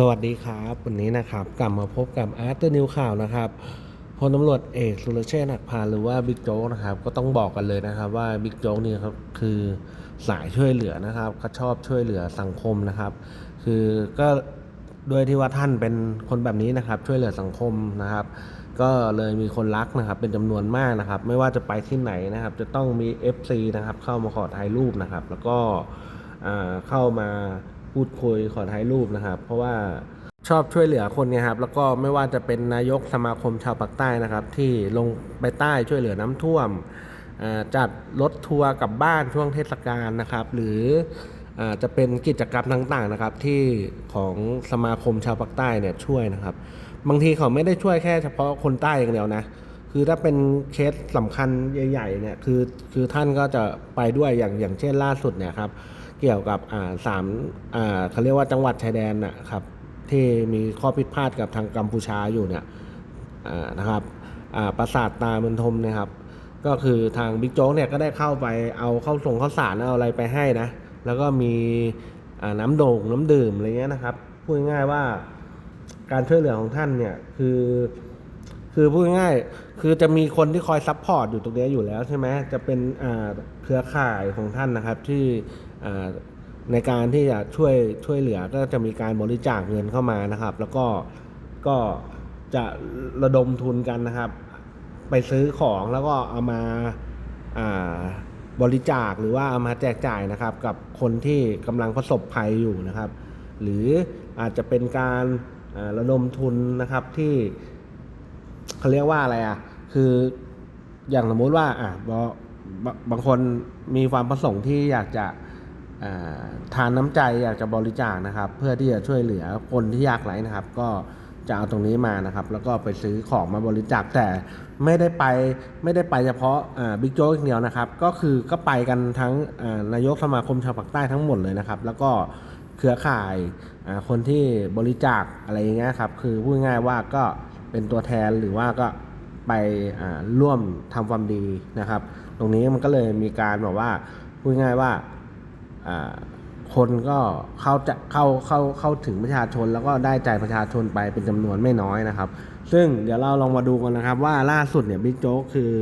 สวัสดีครับ วันนี้นะครับ กลับมาพบกับอาร์ตเนิวข่าวนะครับพลตำรวจเอกสุรเชษฐ์หักพานหรือว่าบิ๊กโจ๊กนะครับ ก็ต้องบอกกันเลยนะครับ ว่าบิ๊กโจ๊กนี่ครับคือสายช่วยเหลือนะครับก็ชอบช่วยเหลือสังคมนะครับ คือก็ด้วยที่ว่าท่านเป็นคนแบบนี้นะครับ ช่วยเหลือสังคมนะครับ ก็เลยมีคนรักนะครับ เป็นจำนวนมากนะครับ ไม่ว่าจะไปที่ไหนนะครับ จะต้องมี FC นะครับ เข้ามาขอถ่ายรูปนะครับ แล้วก็เข้ามา พูดคุยขอถ่ายรูปนะครับ เพราะว่าชอบช่วยเหลือคนไงครับแล้วก็ไม่ว่าจะเป็นนายกสมาคมชาวปากใต้นะครับ ที่ลงไปใต้ช่วยเหลือน้ำท่วม จัดรถทัวร์กลับบ้านช่วงเทศกาลนะครับ หรือจะเป็นกิจกรรมต่างๆนะครับ ที่ของสมาคมชาวปากใต้เนี่ยช่วยนะครับ บางทีเขาไม่ได้ช่วยแค่เฉพาะคนใต้อย่างเดียวนะคือถ้าเป็นเคสสำคัญใหญ่ๆเนี่ยคือคือท่านก็จะไปด้วยอย่างอย่างเช่นล่าสุดเนี่ยครับ เกี่ยวกับอ่าสามอ่าเขาเรียกว่าจังหวัดชายแดนนะครับที่มีข้อพิพาทกับทางกัมพูชาอยู่เนี่ยอ่านะครับอ่าปราสาทตาเมือนทมนะครับ ก็คือทางบิ๊กโจ๊กเนี่ยก็ได้เข้าไปเอาเข้าส่งข้าวสารเอาอะไรไปให้นะ แล้วก็มีอ่าน้ำโด่งน้ำดื่มอะไรเงี้ยนะครับพูดง่ายว่าการช่วยเหลือของท่านเนี่ยคือคือพูดง่ายคือจะมีคนที่คอยซัพพอร์ตอยู่ตรงนี้อยู่แล้วใช่ไหมจะเป็นอ่าเครือข่ายของท่านนะครับที่ ในการที่จะช่วยช่วยเหลือก็จะมีการบริจาคเงินเข้ามานะครับ แล้วก็ก็จะระดมทุนกันนะครับ ไปซื้อของแล้วก็เอามาาบริจาคหรือว่าเอามาแจกจ่ายนะครับ กับคนที่กำลังประสบภัยอยู่นะครับ หรืออาจจะเป็นการาระดมทุนนะครับที่เขาเรียกว่าอะไรอะคืออย่างสมมุติว่าอะบางบางคนมีความประสงค์ที่อยากจะ ทานน้ำใจอยากจะบริจาคนะครับ เพื่อที่จะช่วยเหลือคนที่ยากไร้นะครับ ก็จะเอาตรงนี้มานะครับ แล้วก็ไปซื้อของมาบริจาคแต่ไม่ได้ไปไม่ได้ไปเฉพาะบิ๊กโจ๊กอย่างเดียวนะครับ ก็คือก็ไปกันทั้งนายกสมาคมชาวปากใต้ทั้งหมดเลยนะครับ แล้วก็เครือข่ายคนที่บริจาคอะไรอย่างเงี้ยครับคือพูดง่ายว่าก็เป็นตัวแทนหรือว่าก็ไปร่วมทำความดีนะครับ ตรงนี้มันก็เลยมีการแบบว่าพูดง่ายว่า คนก็เข้าจะเข้าเข้าเข้าถึงประชาชน แล้วก็ได้ใจประชาชนไปเป็นจำนวนไม่น้อยนะครับ ซึ่งเดี๋ยวเราลองมาดูกันนะครับ ว่าล่าสุดเนี่ยบิ๊กโจ๊กคือ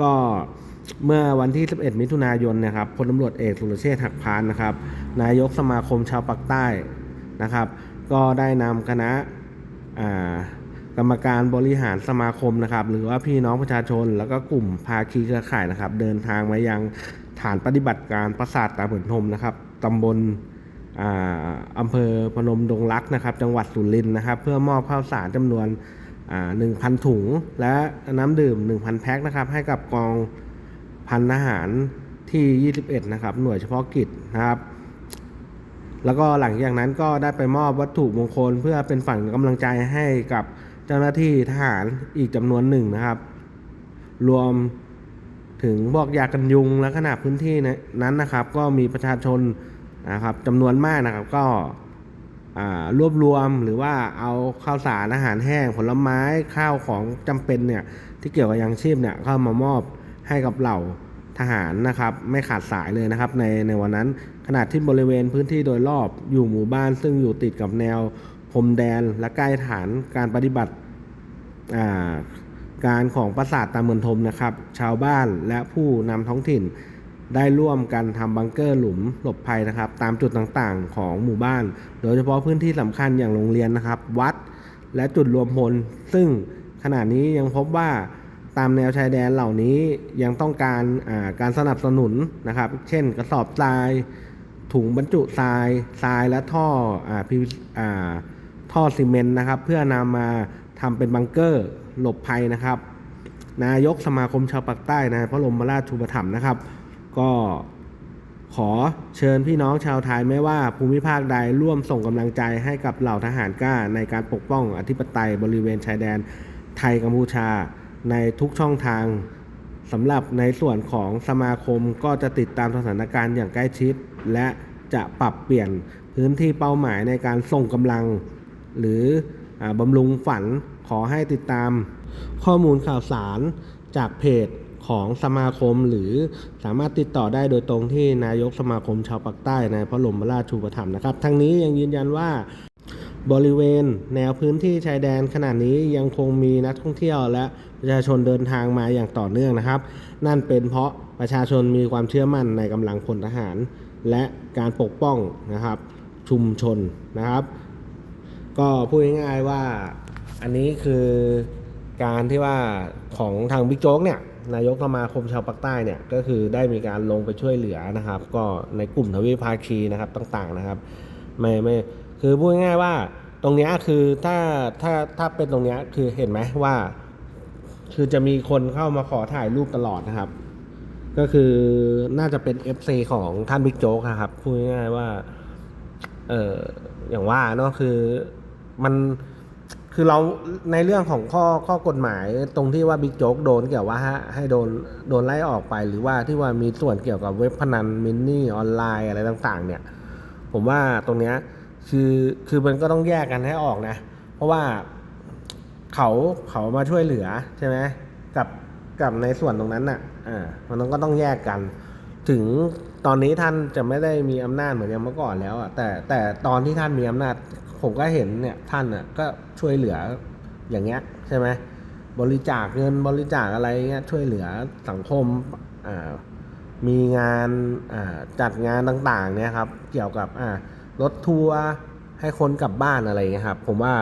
ก็เมื่อวันที่ 11 มิถุนายนนะครับพลตำรวจเอกสุรเชษฐ์หักพานนะครับ นายกสมาคมชาวปากใต้นะครับ ก็ได้นำคณะกรรมการบริหารสมาคมนะครับ หรือว่าพี่น้องประชาชน แล้วก็กลุ่มภาคีเครือข่ายนะครับ เดินทางมายัง ฐานปฏิบัติการปราสาทตาเผินทมนะครับตำบลอ่าอำเภอพนมดงรักนะครับ จังหวัดสุรินทร์นะครับ เพื่อมอบข้าวสารจำนวนอ่า1,000 ถุง และน้ำดื่ม 1,000 แพ็คนะครับ ให้กับกองพันทหารที่ 21 นะครับ หน่วยเฉพาะกิจนะครับ แล้วก็หลังจากนั้นก็ได้ไปมอบวัตถุมงคล เพื่อเป็นฝันกำลังใจให้กับเจ้าหน้าที่ทหารอีกจำนวนหนึ่งนะครับ รวม ถึงบอกยากันยุงและขนาดพื้นที่นั้นนะครับ ก็มีประชาชนนะครับจำนวนมากนะครับก็รวบรวมหรือว่าเอาข้าวสารอาหารแห้งผลไม้ข้าวของจำเป็นเนี่ยที่เกี่ยวกับยังชีพเนี่ยเข้ามามอบให้กับเหล่าทหารนะครับ ไม่ขาดสายเลยนะครับ ในในวันนั้นขณะที่บริเวณพื้นที่โดยรอบอยู่หมู่บ้าน ซึ่งอยู่ติดกับแนวพรมแดนและใกล้ฐานการปฏิบัติอ่า การของปราสาทตาเมือนทมนะครับ ชาวบ้านและผู้นำท้องถิ่นได้ร่วมกันทำบังเกอร์หลุมหลบภัยนะครับ ตามจุดต่างๆของหมู่บ้าน โดยเฉพาะพื้นที่สำคัญอย่างโรงเรียนนะครับ วัดและจุดรวมพล ซึ่งขณะนี้ยังพบว่าตามแนวชายแดนเหล่านี้ยังต้องการาการสนับสนุนนะครับ เช่นกระสอบทราย ถุงบรรจุทราย ทรายและท่อออท่อซีเมนต์นะครับ เพื่อนำมาทำเป็นบังเกอร์ หลบภัยนะครับ นายกสมาคมชาวปากใต้นะพระบรมราชชูปถัมภ์นะครับ ก็ขอเชิญพี่น้องชาวไทยไม่ว่าภูมิภาคใดร่วมส่งกำลังใจให้กับเหล่าทหารกล้า ในการปกป้องอธิปไตยบริเวณชายแดนไทยกัมพูชา ในทุกช่องทางสำหรับในส่วนของสมาคมก็จะติดตามสถานการณ์อย่างใกล้ชิด และจะปรับเปลี่ยนพื้นที่เป้าหมายในการส่งกำลัง หรืออบำรุงฝัน ขอให้ติดตามข้อมูลข่าวสารจากเพจของสมาคมหรือสามารถติดต่อได้โดยตรงที่นายกสมาคมชาวปากใต้ในพระบรมราชูปถัมภ์นะครับ ทั้งนี้ยังยืนยันว่าบริเวณแนวพื้นที่ชายแดนขณะนี้ยังคงมีนักท่องเที่ยวและประชาชนเดินทางมาอย่างต่อเนื่องนะครับ นั่นเป็นเพราะประชาชนมีความเชื่อมั่นในกำลังพลทหาร และการปกป้องนะครับชุมชนนะครับ ก็พูดง่ายๆว่า อันนี้คือการที่ว่าของทางบิ๊กโจ๊กเนี่ยนายกสมาคมชาวปากใต้เนี่ยก็คือได้มีการลงไปช่วยเหลือนะครับ ก็ในกลุ่มทวีภาคีนะครับต่างๆนะครับไม่ไม่คือพูดง่ายๆว่าตรงเนี้ยคือถ้าถ้าถ้าเป็นตรงเนี้ยคือเห็นไหมว่า คือจะมีคนเข้ามาขอถ่ายรูปตลอดนะครับ ก็คือน่าจะเป็น FC ของท่านบิ๊กโจ๊กครับพูดง่ายๆว่าเอออย่างว่าเนาะคือมัน คือเราในเรื่องของข้อข้อกฎหมายตรงที่ว่าบิ๊กโจ๊กโดนเกี่ยวว่าให้โดนโดนไล่ออกไป หรือว่าที่ว่ามีส่วนเกี่ยวกับเว็บพนันมินนี่ออนไลน์อะไรต่างๆ เนี่ย ผมว่าตรงเนี้ยคือคือมันก็ต้องแยกกันให้ออกนะ เพราะว่าเขาเขามาช่วยเหลือใช่ไหมกับกับในส่วนตรงนั้นน่ะอ่ามันก็ต้องแยกกัน ถึงตอนนี้ท่านจะไม่ได้มีอำนาจเหมือนอย่างเมื่อก่อนแล้วอะแต่แต่ตอนที่ท่านมีอำนาจ ผมก็เห็นเนี่ยท่านอะก็ช่วยเหลืออย่างเงี้ยใช่ไหมบริจาคเงินบริจาคอะไรเงี้ยช่วยเหลือสังคมอ่ามีงานอ่าจัดงานต่างๆเนี่ยครับเกี่ยวกับอ่ารถทัวร์ให้คนกลับบ้านอะไรเงี้ยครับผมว่า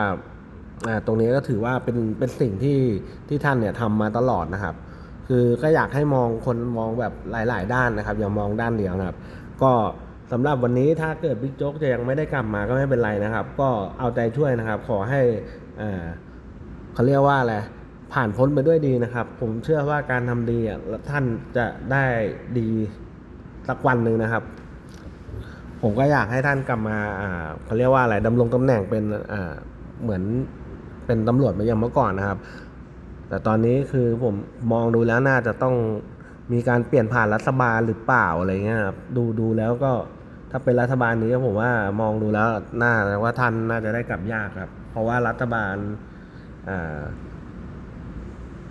อ่าตรงนี้ก็ถือว่าเป็นเป็นสิ่งที่ที่ท่านเนี่ยทำมาตลอดนะครับ คือก็อยากให้มองคนมองแบบหลาย ๆ ด้านนะครับ อย่ามองด้านเดียวนะครับ ก็ สำหรับวันนี้ถ้าเกิดบิ๊กโจ๊กจะยังไม่ได้กลับมาก็ไม่เป็นไรนะครับ ก็เอาใจช่วยนะครับ ขอให้อ่าเขาเรียกว่าอะไรผ่านพ้นไปด้วยดีนะครับ ผมเชื่อว่าการทำดีอะท่านจะได้ดีสักวันหนึ่งนะครับ ผมก็อยากให้ท่านกลับมาอ่าเขาเรียกว่าอะไรดำรงตำแหน่งเป็นอ่าเหมือนเป็นตำรวจมือนอย่างเมื่อก่อนนะครับ แต่ตอนนี้คือผมมองดูแล้วน่าจะต้องมีการเปลี่ยนผ่านรัฐบาลหรือเปล่าอะไรเงี้ยครับดูดูแล้วก็ ถ้าเป็นรัฐบาลนี้ผมว่ามองดูแล้วน่าว่าท่านน่าจะได้กลับยากครับ เพราะว่ารัฐบาลอ่า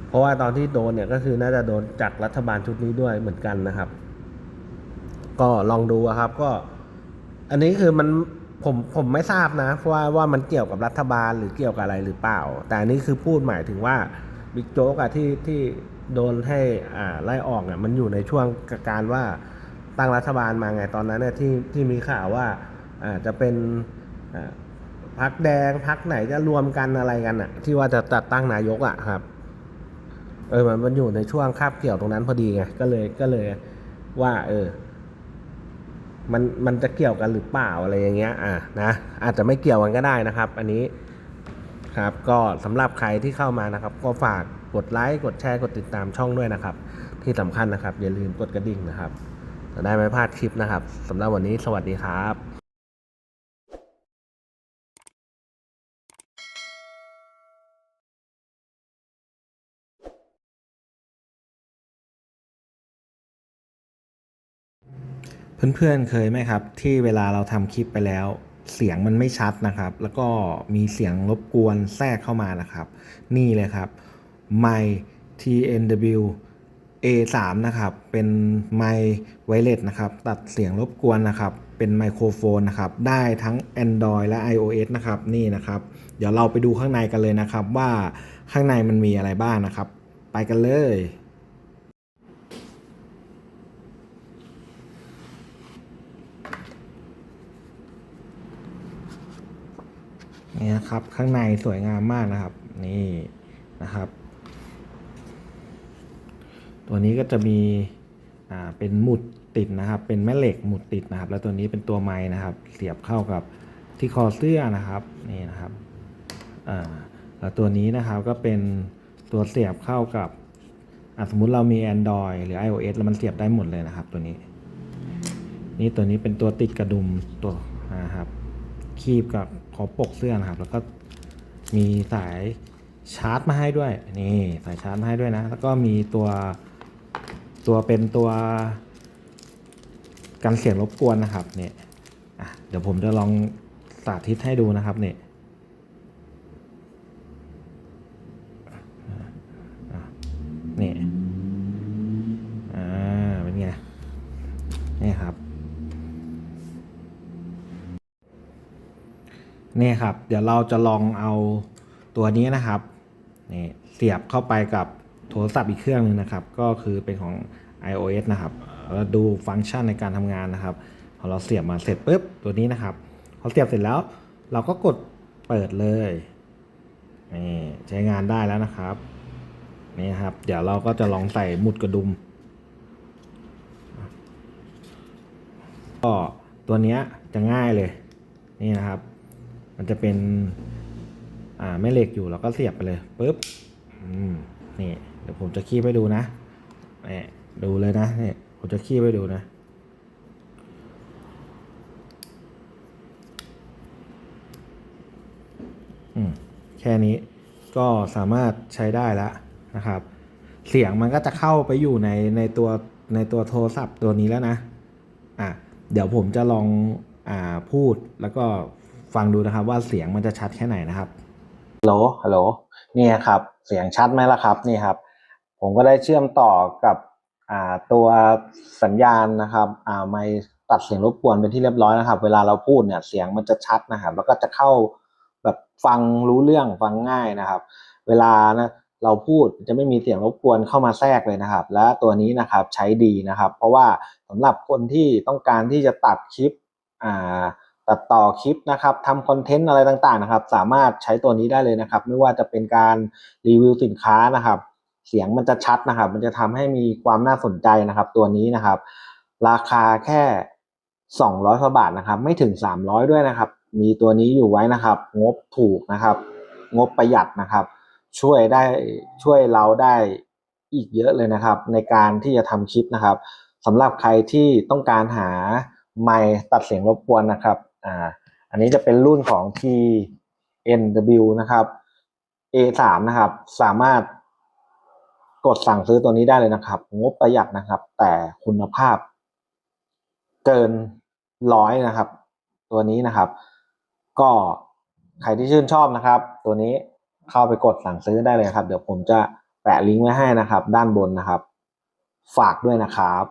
เพราะว่าตอนที่โดนเนี่ยก็คือน่าจะโดนจากรัฐบาลชุดนี้ด้วยเหมือนกันนะครับ ก็ลองดูครับ ก็ อันนี้คือมันผมผมไม่ทราบนะว่าว่ามันเกี่ยวกับรัฐบาลหรือเกี่ยวกับอะไรหรือเปล่า แต่อันนี้คือพูดหมายถึงว่าบิ๊กโจ๊กอะที่ที่โดนให้อ่าไล่ออกเนี่ยมันอยู่ในช่วงการว่า ตั้งรัฐบาลมาไงตอนนั้นเนี่ยที่ที่มีข่าวว่าอาจะเป็นพักแดงพักไหนจะรวมกันอะไรกันอะที่ว่าจะจัดตั้งนายกอะครับ เออมันมันอยู่ในช่วงคาบเกี่ยวตรงนั้นพอดีไงก็เลยก็เลยว่า เออ มันมันจะเกี่ยวกันหรือเปล่าอะไรอย่างเงี้ย อะนะอาจจะไม่เกี่ยวกันก็ได้นะครับ อันนี้ครับ ก็สำหรับใครที่เข้ามานะครับ ก็ฝากกดไลค์กดแชร์กดติดตามช่องด้วยนะครับ ที่สำคัญนะครับ อย่าลืมกดกระดิ่งนะครับ จะได้ไม่พลาดคลิปนะครับสำหรับวันนี้สวัสดีครับเพื่อนๆ เคยไหมครับ ที่เวลาเราทำคลิปไปแล้ว เสียงมันไม่ชัดนะครับ แล้วก็มีเสียงรบกวนแทรกเข้ามานะครับ นี่เลยครับไม้ TNW A3 นะครับ เป็นไมค์ไวเลสนะครับ ตัดเสียงรบกวนนะครับ เป็นไมโครโฟนนะครับ ได้ทั้ง Android และ iOS นะครับ นี่นะครับ เดี๋ยวเราไปดูข้างในกันเลยนะครับ ว่าข้างในมันมีอะไรบ้างนะครับ ไปกันเลย นี่นะครับ ข้างในสวยงามมากนะครับ นี่นะครับ ตัวนี้ก็จะมีอ่าเป็นหมุดติดนะครับ เป็นแม่เหล็กหมุดติดนะครับ แล้วตัวนี้เป็นตัวไม้นะครับ เสียบเข้ากับที่คอเสื้อนะครับนี่นะครับอ่าแล้วตัวนี้นะครับก็เป็นตัวเสียบเข้ากับสมมุติเรามี Android หรือ iOS แล้วมันเสียบได้หมดเลยนะครับ ตัวนี้ นี่ตัวนี้เป็นตัวติดกระดุมตัวนะครับคีบกับขอปกเสื้อนะครับ แล้วก็มีสายชาร์จมาให้ด้วยนี่สายชาร์จมาให้ด้วยนะ แล้วก็มีตัว ตัวเป็นตัวกันเสียงรบกวนนะครับเนี่ยเดี๋ยวผมจะลองสาธิตให้ดูนะครับเนี่ยนี่อ่าเป็นไงนี่ครับนี่ครับ เดี๋ยวเราจะลองเอาตัวนี้นะครับนี่เสียบเข้าไปกับ โทรศัพท์อีกเครื่องหนึงนะครับ ก็คือเป็นของ iOS นะครับแล้วดูฟังก์ชันในการทำงานนะครับ พอเราเสียบมาเสร็จปุ๊บตัวนี้นะครับ พอเสียบเสร็จแล้ว เราก็กดเปิดเลยนี่ใช้งานได้แล้วนะครับนี่ครับ เดี๋ยวเราก็จะลองใส่หมุดกระดุมก็ตัวนี้จะง่ายเลยนี่นะครับ มันจะเป็นอ่าแม่เหล็กอยู่เราก็เสียบไปเลยปุ๊บอืมนี่ ดี๋ยวผมจะคีบให้ดูนะนี่ดูเลยนะนี่ผมจะคีบให้ดูนะ อืม แค่นี้ก็สามารถใช้ได้แล้วนะครับ เสียงมันก็จะเข้าไปอยู่ในในตัวในตัวโทรศัพท์ตัวนี้แล้วนะ อะ เดี๋ยวผมจะลองอ่าพูดแล้วก็ฟังดูนะครับ ว่าเสียงมันจะชัดแค่ไหนนะครับ ฮัลโหล ฮัลโหล นี่ครับ เสียงชัดไหมล่ะครับ นี่ครับ ผมก็ได้เชื่อมต่อกับตัวสัญญาณนะครับอ่าไม่ตัดเสียงรบกวนเป็นที่เรียบร้อยนะครับ เวลาเราพูดเนี่ยเสียงมันจะชัดนะครับ แล้วก็จะเข้าแบบฟังรู้เรื่องฟังง่ายนะครับ เวลานะเราพูดจะไม่มีเสียงรบกวนเข้ามาแทรกเลยนะครับ และตัวนี้นะครับใช้ดีนะครับ เพราะว่าสำหรับคนที่ต้องการที่จะตัดคลิปตัดต่อคลิปนะครับทำคอนเทนต์อะไรต่างๆนะครับ สามารถใช้ตัวนี้ได้เลยนะครับ ไม่ว่าจะเป็นการรีวิวสินค้านะครับ เสียงมันจะชัดนะครับ มันจะทำให้มีความน่าสนใจนะครับ ตัวนี้นะครับ ราคาแค่200กว่าบาทนะครับ ไม่ถึง 300 ด้วยนะครับ มีตัวนี้อยู่ไว้นะครับ งบถูกนะครับ งบประหยัดนะครับ ช่วยได้ช่วยเราได้อีกเยอะเลยนะครับ ในการที่จะทำคลิปนะครับสำหรับใครที่ต้องการหาไมค์ตัดเสียงรบกวนนะครับอ่าอันนี้จะเป็นรุ่นของ TNW นะครับ A3 นะครับ สามารถ กดสั่งซื้อตัวนี้ได้เลยนะครับ งบประหยัดนะครับ แต่คุณภาพ เกินร้อยนะครับ ตัวนี้นะครับ ก็ใครที่ชื่นชอบนะครับ ตัวนี้เข้าไปกดสั่งซื้อได้เลยครับ เดี๋ยวผมจะแปะลิงก์ไว้ให้นะครับ ด้านบนนะครับ ฝากด้วยนะครับ